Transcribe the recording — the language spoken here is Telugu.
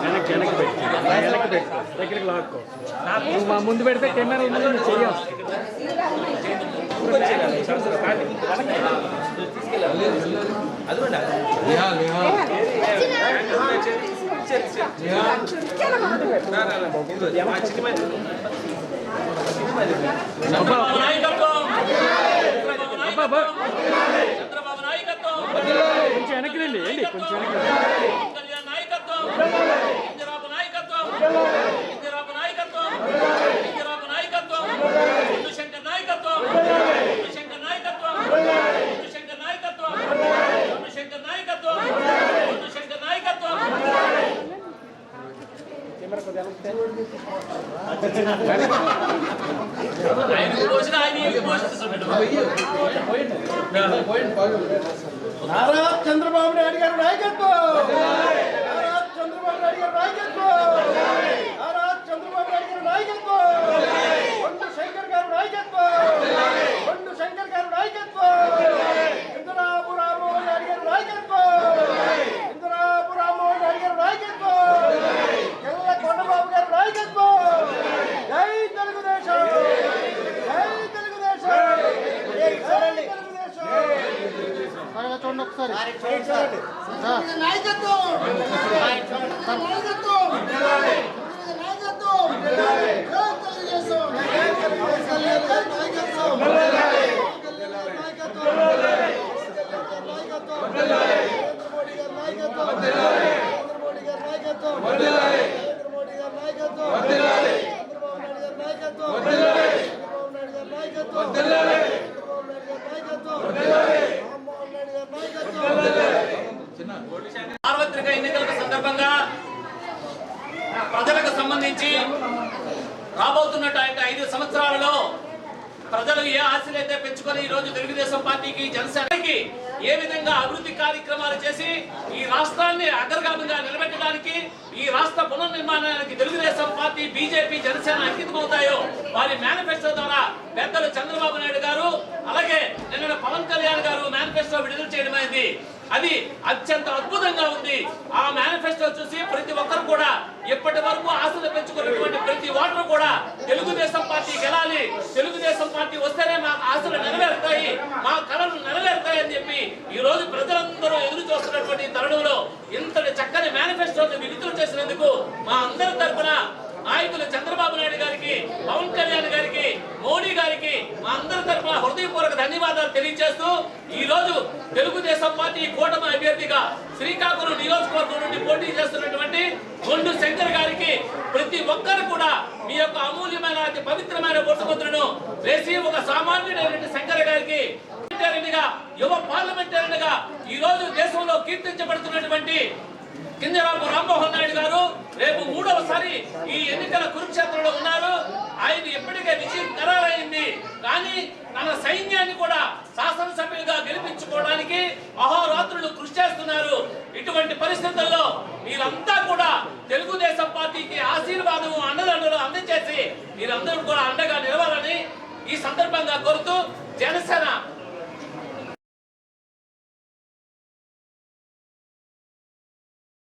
వెనక్కి వెనక్కి పెట్టి వెనక్కి పెట్టుకో దగ్గరికి లాక్కో నువ్వు మా ముందు పెడితే కెమెరా ముందు నువ్వు చెయ్యవు అబ్బా ఆయన పోసిన ఆయన ఈయన పోషిస్తున్నాడు నారా చంద్రబాబు నాయుడు గారు నాయకత్వం! నారా చంద్రబాబు నాయుడు గారు నాయకత్వం నారా చంద్రబాబు నాయుడు గారి నాయకత్వం కొండు శంకర్ గారి నాయకత్వం కొండు శంకర్ గారి నాయకత్వం ఇందిరాపు రామ్మోహన్ నాయుడు గారి నాయకత్వం ఇందిరాపు రామ్మోహన్ నాయుడు గారి నాయకత్వం ఎల్ల కొండబాబు గారి నాయకత్వం జై తెలుగుదేశం జై తెలుగుదేశం జై తెలుగుదేశం చూడండి ఒకసారి నాయకత్వం నాయకత్వం నాయకత్వం తెలుగుదేశం నాయకత్వం నరేంద్ర మోడీ గారి నాయకత్వం నరేంద్ర మోడీ గారి నాయకత్వం నరేంద్ర మోడీ గారి నాయకత్వం చంద్రబాబు నాయుడు గారి నాయకత్వం చంద్రబాబు నాయుడు గారి నాయకత్వం చంద్రబాబు నాయుడు గారి నాయకత్వం రామ్మోహన్ నాయుడు గారి నాయకత్వం సార్వత్రిక ఎన్నికల సందర్భంగా ప్రజలకు సంబంధించి రాబోతున్నటువంటి ఐదు సంవత్సరాలలో ప్రజలు ఏ ఆశలు అయితే పెంచుకొని ఈ రోజు తెలుగుదేశం పార్టీకి జనసేనకి ఏ విధంగా అభివృద్ధి కార్యక్రమాలు చేసి ఈ రాష్ట్రాన్ని అగ్రగామిగా నిలబెట్టడానికి ఈ రాష్ట్ర పునర్నిర్మాణానికి తెలుగుదేశం పార్టీ బీజేపీ జనసేన అంకితమవుతాయో వారి మేనిఫెస్టో ద్వారా పెద్దలు చంద్రబాబు నాయుడు గారు అలాగే నిన్న పవన్ కళ్యాణ్ గారు మేనిఫెస్టో విడుదల చేయడమైంది. అది అత్యంత అద్భుతంగా ఉంది. ఆ మేనిఫెస్టో చూసి ప్రతి ఒక్కరు కూడా ఇప్పటి వరకు ఆశలు పెంచుకున్నటువంటి ప్రతి ఓటరు కూడా తెలుగుదేశం పార్టీ గెలాలి తెలుగుదేశం పార్టీ వస్తేనే మా ఆశలు నెరవేరుతాయి మా కళలు నెరవేరుతాయి అని చెప్పి ఈ రోజు ప్రజలందరూ ఎదురు చూస్తున్నటువంటి తరుణంలో ఇంతటి చక్కని మేనిఫెస్టోని విడుదల చేసినందుకు మా అందరి తరఫున నాయకులు చంద్రబాబు నాయుడు గారికి పవన్ కళ్యాణ్ గారికి మోడీ గారికి మా అందరి తరఫున హృదయపూర్వక ధన్యవాదాలు తెలియజేస్తూ ఈ రోజు తెలుగుదేశం పార్టీ కూటమి అభ్యర్థిగా శ్రీకాకుళం నియోజకవర్గం నుండి పోటీ చేస్తున్నటువంటి గొండు శంకర్ గారికి ప్రతి ఒక్కరు కూడా మీ యొక్క అమూల్యమైన అతి పవిత్రమైన బొట్టుముద్రను వేసి ఒక సామాన్యుడైన శంకర్ గారికి పార్లమెంటేరియన్గా, యువ పార్లమెంటేరియన్గా ఈ రోజు దేశంలో కీర్తించబడుతున్నటువంటి కింజరాపు రామ్మోహన్ నాయుడు గారు రేపు మూడవసారి ఈ ఎన్నికల కురుక్షేత్రంలో ఉన్నారు. ఆయన ఎప్పటికే విజయం ఖరారైంది. కానీ తన సైన్యాన్ని కూడా మీరందరూ కూడా అండగా నిలవాలని ఈ సందర్భంగా కోరుతూ